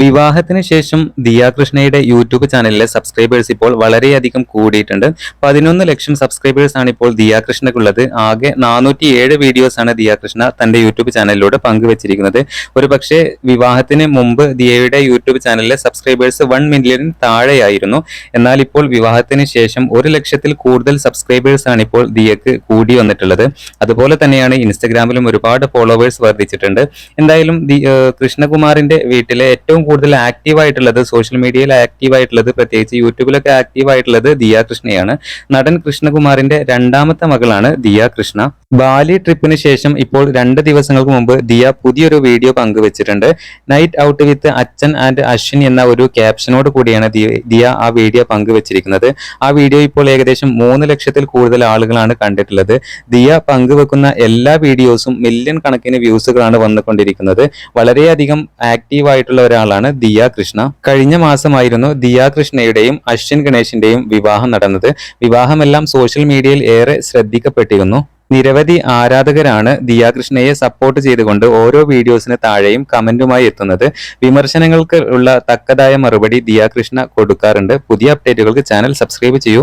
വിവാഹത്തിന് ശേഷം ദിയ കൃഷ്ണയുടെ യൂട്യൂബ് ചാനലിലെ സബ്സ്ക്രൈബേഴ്സ് ഇപ്പോൾ വളരെയധികം കൂടിയിട്ടുണ്ട്. പതിനൊന്ന് ലക്ഷം സബ്സ്ക്രൈബേഴ്സ് ആണ് ഇപ്പോൾ ദിയ കൃഷ്ണക്കുള്ളത് ആകെ നാനൂറ്റി ഏഴ് വീഡിയോസ് ആണ് ദിയ കൃഷ്ണ തന്റെ യൂട്യൂബ് ചാനലിലൂടെ പങ്കുവച്ചിരിക്കുന്നത്. ഒരു പക്ഷേ വിവാഹത്തിന് മുമ്പ് ദിയയുടെ യൂട്യൂബ് ചാനലിലെ സബ്സ്ക്രൈബേഴ്സ് വൺ മില്യണിന് താഴെയായിരുന്നു. എന്നാൽ ഇപ്പോൾ വിവാഹത്തിന് ശേഷം ഒരു ലക്ഷത്തിൽ കൂടുതൽ സബ്സ്ക്രൈബേഴ്സ് ആണ് ഇപ്പോൾ ദിയക്ക് കൂടി വന്നിട്ടുള്ളത്. അതുപോലെ തന്നെയാണ് ഇൻസ്റ്റഗ്രാമിലും ഒരുപാട് ഫോളോവേഴ്സ് വർദ്ധിച്ചിട്ടുണ്ട്. എന്തായാലും കൃഷ്ണകുമാറിന്റെ വീട്ടിലെ ഏറ്റവും കൂടുതൽ ആക്റ്റീവ് ആയിട്ടുള്ളത് സോഷ്യൽ മീഡിയയിൽ ആക്റ്റീവ് ആയിട്ടുള്ളത് പ്രത്യേകിച്ച് യൂട്യൂബിലൊക്കെ ആക്റ്റീവ് ആയിട്ടുള്ളത് ദിയ കൃഷ്ണയാണ്. നടൻ കൃഷ്ണകുമാറിന്റെ രണ്ടാമത്തെ മകളാണ് ദിയ കൃഷ്ണ. ബാലി ട്രിപ്പിന് ശേഷം ഇപ്പോൾ രണ്ട് ദിവസങ്ങൾക്ക് മുമ്പ് ദിയ പുതിയൊരു വീഡിയോ പങ്കുവച്ചിട്ടുണ്ട്. നൈറ്റ് ഔട്ട് വിത്ത് അച്ഛൻ ആൻഡ് അശ്വിൻ എന്ന ഒരു ക്യാപ്ഷനോട് കൂടിയാണ് ദിയ ആ വീഡിയോ പങ്കുവച്ചിരിക്കുന്നത്. ആ വീഡിയോ ഇപ്പോൾ ഏകദേശം മൂന്ന് ലക്ഷത്തിൽ കൂടുതൽ ആളുകളാണ് കണ്ടിട്ടുള്ളത്. ദിയ പങ്കുവെക്കുന്ന എല്ലാ വീഡിയോസും മില്യൺ കണക്കിന് വ്യൂസുകളാണ് വന്നുകൊണ്ടിരിക്കുന്നത്. വളരെയധികം ആക്റ്റീവ് ആയിട്ടുള്ള ഒരാളാണ്. ദിയ കൃഷ്ണ. കഴിഞ്ഞ മാസമായിരുന്നു ദിയ കൃഷ്ണയുടെയും അശ്വിൻ ഗണേഷിന്റെയും വിവാഹം നടന്നത്. വിവാഹമെല്ലാം സോഷ്യൽ മീഡിയയിൽ ഏറെ ശ്രദ്ധിക്കപ്പെട്ടിരുന്നു. നിരവധി ആരാധകരാണ് ദിയ കൃഷ്ണയെ സപ്പോർട്ട് ചെയ്തുകൊണ്ട് ഓരോ വീഡിയോസിന് താഴെയും കമന്റുമായി എത്തുന്നത്. വിമർശനങ്ങൾക്ക് ഉള്ള തക്കതായ മറുപടി ദിയ കൃഷ്ണ കൊടുക്കാറുണ്ട്. പുതിയ അപ്ഡേറ്റുകൾക്ക് ചാനൽ സബ്സ്ക്രൈബ് ചെയ്യൂ.